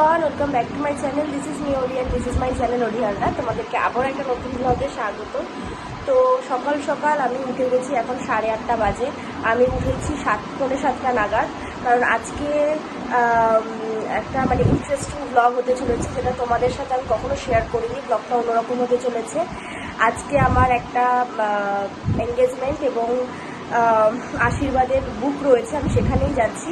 Everyone welcome back to my channel this is me Orion this is my channel ওরিয়ানরা তোমাদেরকে আবার একটা নতুন ব্লগে স্বাগত। তো সকাল সকাল আমি উঠে গেছি এখন সাড়ে আটটা বাজে। আমি উঠেছি সাত, পৌনে সাতটা নাগাদ। কারণ আজকে একটা মানে ইন্টারেস্টিং ব্লগ হতে চলেছে, যেটা তোমাদের সাথে আমি কখনো শেয়ার করিনি। ব্লগটা অন্যরকম হতে চলেছে। আজকে আমার একটা এঙ্গেজমেন্ট এবং আশীর্বাদের বুক রয়েছে, আমি সেখানেই যাচ্ছি।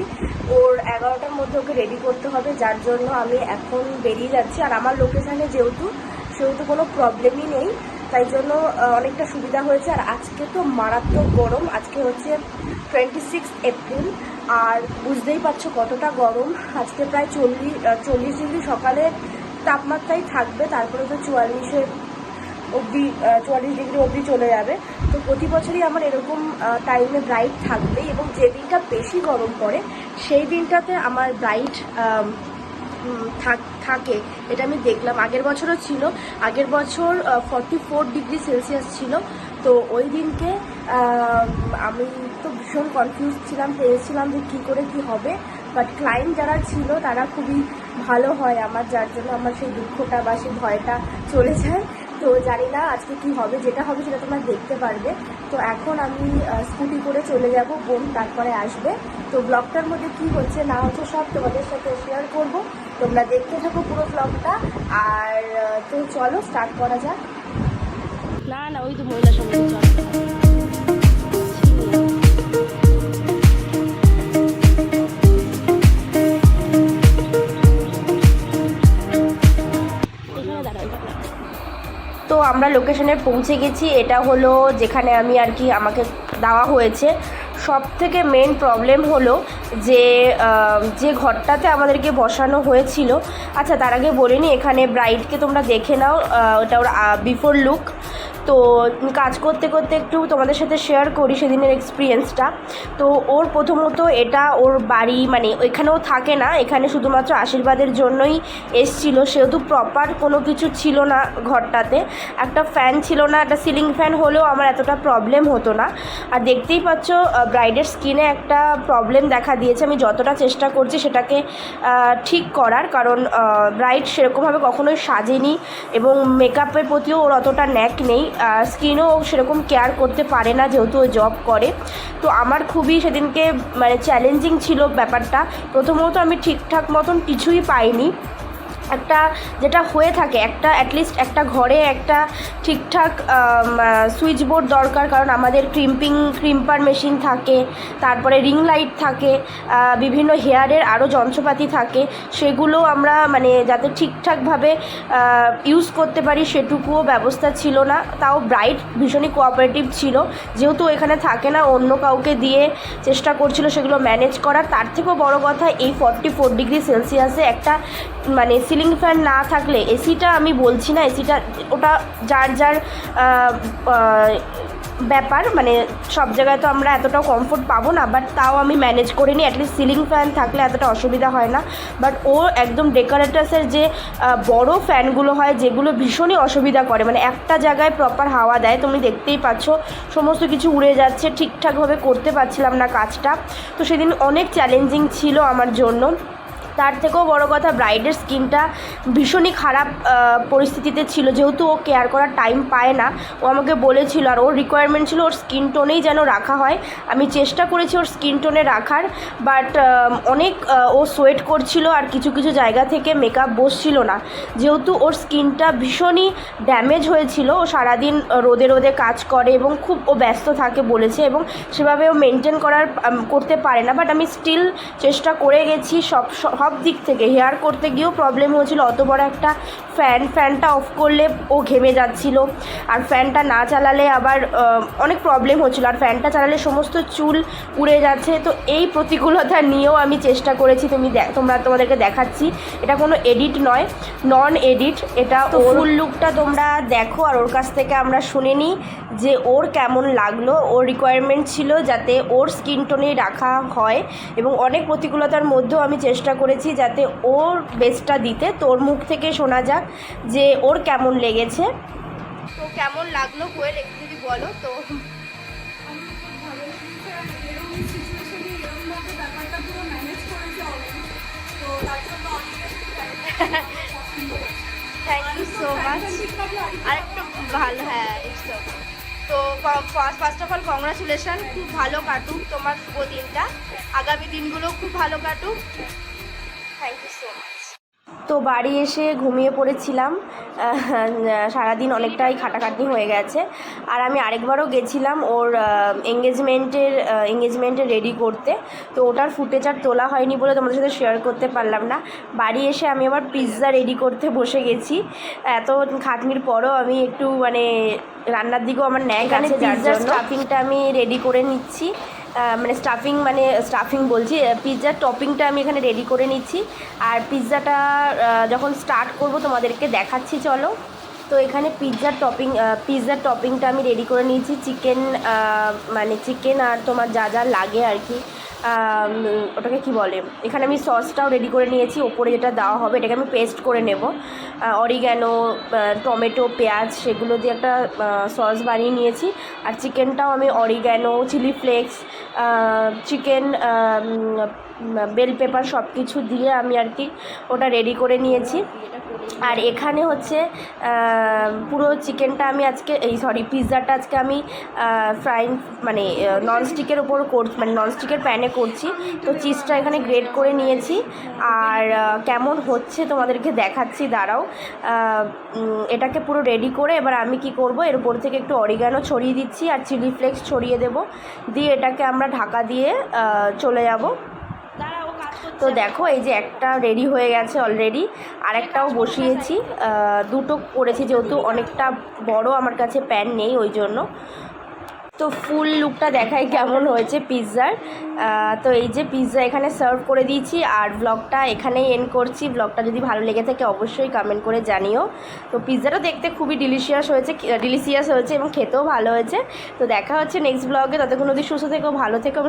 ওর এগারোটার মধ্যে ওকে রেডি করতে হবে, যার জন্য আমি এখন বেরিয়ে যাচ্ছি। আর আমার লোকেশানে যেহেতু, সেহেতু কোনো প্রবলেমই নেই, তাই জন্য অনেকটা সুবিধা হয়েছে। আর আজকে তো মারাত্মক গরম, আজকে হচ্ছে টোয়েন্টি সিক্স এপ্রিল আর বুঝতেই পারছ কতটা গরম। আজকে প্রায় চল্লিশ চল্লিশ ডিগ্রি সকালে তাপমাত্রাই থাকবে, তারপরে তো চুয়াল্লিশের অবধি চুয়াল্লিশ ডিগ্রি অবধি চলে যাবে। তো প্রতি বছরই আমার এরকম টাইমে ব্রাইট থাকবে এবং যে দিনটা বেশি গরম পড়ে, সেই দিনটাতে আমার ব্রাইট থাকে এটা আমি দেখলাম। আগের বছরও ছিল, আগের বছর ফর্টি ফোর ডিগ্রি সেলসিয়াস ছিল। তো ওই দিনকে, আমি তো ভীষণ কনফিউজ ছিলাম পেয়েছিলাম যে কী করে কি হবে। বাট ক্লায়েন্ট যারা ছিল, তারা খুবই ভালো হয় আমার, যার জন্য আমার সেই দুঃখটা বা সেই ভয়টা চলে যায়। তো জানি না আজকে কি হবে, যেটা হবে সেটা তোমরা দেখতে পারবে। তো এখন আমি স্কুটি করে চলে যাব, বোন তারপরে আসবে। তো ব্লগটার মধ্যে কি হচ্ছে না হচ্ছে সব তোমাদের সাথে শেয়ার করব। তোমরা দেখতে থাকো পুরো ব্লগটা আর তো চলো স্টার্ট করা যাক। না না, ওই তো মহিলা সমিতি তো আমরা লোকেশনে পৌঁছে গেছি। এটা হলো যেখানে আমি আর কি আমাকে দেওয়া হয়েছে। সব থেকে মেন প্রবলেম হলো যে যে ঘরটাতে আমাদেরকে বসানো হয়েছিল। আচ্ছা তার আগে বলিনি, এখানে ব্রাইডকে তোমরা দেখে নাও এটা ওটা ওর বিফোর লুক তো কাজ করতে করতে একটু তোমাদের সাথে শেয়ার করি সেদিনের এক্সপিরিয়েন্সটা তো ওর প্রথমত এটা ওর বাড়ি মানে ওইখানেও থাকে না, এখানে শুধুমাত্র আশীর্বাদের জন্যই এসছিল। সেহেতু প্রপার কোনো কিছু ছিল না ঘরটাতে। একটা ফ্যান ছিল না, একটা সিলিং ফ্যান হলেও আমার এতটা প্রবলেম হতো না। আর দেখতেই পাচ্ছ ব্রাইডের স্কিনে একটা প্রবলেম দেখা দিয়েছে। আমি যতটা চেষ্টা করছি সেটাকে ঠিক করার। কারণ ব্রাইড সেরকমভাবে কখনোই সাজেনি এবং মেকআপের প্রতিও ওর অতটা ন্যাক নেই। স্কিনও সেরকম কেয়ার করতে পারে না যেহেতু ও জব করে। তো আমার খুবই সেদিনকে মানে চ্যালেঞ্জিং ছিল ব্যাপারটা। প্রথমত আমি ঠিকঠাক মতন কিছুই পাইনি। একটা যেটা হয়ে থাকে, একটা অ্যাটলিস্ট একটা ঘরে একটা ঠিকঠাক সুইচ বোর্ড দরকার। কারণ আমাদের ক্রিম্পিং ক্রিম্পার মেশিন থাকে, তারপরে রিং লাইট থাকে বিভিন্ন হেয়ারের আরও যন্ত্রপাতি থাকে, সেগুলো আমরা মানে যাতে ঠিকঠাকভাবে ইউজ করতে পারি সেটুকুও ব্যবস্থা ছিল না। তাও ব্রাইট ভীষণই কোঅপারেটিভ ছিল। যেহেতু এখানে থাকে না, অন্য কাউকে দিয়ে চেষ্টা করছিল সেগুলো ম্যানেজ করার। তার থেকেও বড় কথা, এই ফর্টি ফোর ডিগ্রি সেলসিয়াসে একটা মানে সিলিং ফ্যান না থাকলে এসিটা আমি বলছি না এসিটা ওটা যার যার ব্যাপার মানে সব জায়গায় তো আমরা এতটাও কমফোর্ট পাবো না বাট তাও আমি ম্যানেজ করে নিই অ্যাটলিস্ট সিলিং ফ্যান থাকলে এতটা অসুবিধা হয় না। বাট ও একদম ডেকোরেটার্সের যে বড় ফ্যানগুলো হয়, যেগুলো ভীষণই অসুবিধা করে মানে একটা জায়গায় প্রপার হাওয়া দেয়, তুমি দেখতেই পাচ্ছ, সমস্ত কিছু উড়ে যাচ্ছে, ঠিকঠাকভাবে করতে পারছিলাম না কাজটা। তো সেদিন অনেক চ্যালেঞ্জিং ছিল আমার জন্য। তার থেকেও বড় কথা ব্রাইডের স্কিনটা ভীষণই খারাপ পরিস্থিতিতে ছিল। যেহেতু ও কেয়ার করার টাইম পায় না, ও আমাকে বলেছিল আর ওর রিকোয়ারমেন্ট ছিল ওর স্কিন টোনেই যেন রাখা হয়। আমি চেষ্টা করেছি ওর স্কিন টোনে রাখার বাট অনেক ও সোয়েট করছিল আর কিছু কিছু জায়গা থেকে মেকআপ বসছিল না। যেহেতু ওর স্কিনটা ভীষণই ড্যামেজ হয়েছিল, ও সারাদিন রোদে রোদে কাজ করে এবং খুব ও ব্যস্ত থাকে বলেছে এবং সেভাবে ও মেনটেন করার করতে পারে না। বাট আমি স্টিল চেষ্টা করে গেছি সব সব দিক থেকে। হেয়ার করতে গিয়েও প্রবলেম হয়েছিল। অত বড় একটা ফ্যান ফ্যানটা অফ করলে ও ঘেমে যাচ্ছিল। আর ফ্যানটা না চালালে আবার অনেক প্রবলেম হচ্ছিল। আর ফ্যানটা চালালে সমস্ত চুল উড়ে যাচ্ছে। তো এই প্রতিকূলতা নিয়েও আমি চেষ্টা করেছি। তুমি দেখ- তোমরা তোমাদেরকে দেখাচ্ছি। এটা কোনো এডিট নয় নন এডিট এটা ফুল লুকটা তোমরা দেখো। আর ওর কাছ থেকে আমরা শুনে নিই যে ওর কেমন লাগল। ওর রিকোয়ারমেন্ট ছিল যাতে ওর স্কিন টোনেই রাখা হয়। এবং অনেক প্রতিকূলতার মধ্যেও আমি চেষ্টা করেছি যাতে ওর বেস্টটা দিতে। তোর মুখ থেকে শোনা যাক যে ওর কেমন লেগেছে। তো কেমন লাগল কোয়েল, একটু যদি বলো তো। থ্যাংক ইউ সো মাচ আর একটু ভালো হ্যাঁ তো ফার্স্ট অফ অল কংগ্রাচুলেশন খুব ভালো কাটুক তোমার শুভ দিনটা। আগামী দিনগুলো খুব ভালো কাটুক। থ্যাংক ইউ সো মাচ তো বাড়ি এসে ঘুমিয়ে পড়েছিলাম। সারাদিন অনেকটাই খাটাখাটনি হয়ে গেছে। আর আমি আরেকবারও গেছিলাম ওর এঙ্গেজমেন্টের এঙ্গেজমেন্টে রেডি করতে। তো ওটার ফুটেজ আর তোলা হয়নি বলে তোমাদের সাথে শেয়ার করতে পারলাম না। বাড়ি এসে আমি আবার পিৎজা রেডি করতে বসে গেছি। এত খাটনির পরও আমি একটু মানে রান্নার দিকেও আমার ন্যাক আছে পিৎজার স্টাফিংটা আমি রেডি করে নিচ্ছি। মানে স্টাফিং মানে স্টাফিং বলছি পিৎজার টপিংটা আমি এখানে রেডি করে নিচ্ছি। আর পিৎজাটা যখন স্টার্ট করব তোমাদেরকে দেখাচ্ছি, চলো। তো এখানে পিৎজার টপিং পিৎজার টপিংটা আমি রেডি করে নিয়েছি। চিকেন মানে চিকেন আর তোমার যা যা লাগে আর কি। ওটাকে কি বলে? এখানে আমি সসটাও রেডি করে নিয়েছি, ওপরে যেটা দেওয়া হবে এটাকে আমি পেস্ট করে নেব। অরিগ্যানো টমেটো পেঁয়াজ, সেগুলো দিয়ে একটা সস বানিয়ে নিয়েছি। আর চিকেনটাও আমি oregano chilli flakes chicken bell pepper সব কিছু দিয়ে আমি আর কি ওটা রেডি করে নিয়েছি। আর এখানে হচ্ছে পুরো চিকেনটা আমি আজকে, এই সরি পিৎজাটা আজকে আমি ফ্রাইং মানে ননস্টিকের ওপর করছি মানে ননস্টিকের প্যানে করছি। তো চিজটা এখানে গ্রেড করে নিয়েছি। আর কেমন হচ্ছে তোমাদেরকে দেখাচ্ছি, দাঁড়াও। এটাকে পুরো রেডি করে এবার আমি কি করব, এর উপর থেকে একটু অরিগানো ছড়িয়ে দিচ্ছি আর চিলি ফ্লেক্স ছড়িয়ে দেব। দিয়ে এটাকে আমরা ঢাকা দিয়ে চলে যাব। তো দেখো, এই যে একটা রেডি হয়ে গেছে অলরেডি আর একটাও বসিয়েছি দুটো করেছি, যেহেতু অনেকটা বড় আমার কাছে প্যান নেই, ওই জন্য। তো ফুল লুকটা দেখাই কেমন হয়েছে পিৎজার তো এই যে পিৎজা এখানে সার্ভ করে দিয়েছি, আর ব্লগটা এখানেই এন্ড করছি। ব্লগটা যদি ভালো লেগে থাকে, অবশ্যই কমেন্ট করে জানিও। তো পিৎজাটা দেখতে খুবই ডিলিশিয়াস হয়েছে ডিলিশিয়াস হয়েছে এবং খেতেও ভালো হয়েছে। তো দেখা হচ্ছে নেক্সট ব্লগে ততক্ষণ অবধি সুস্থ থেকো, ভালো থেকো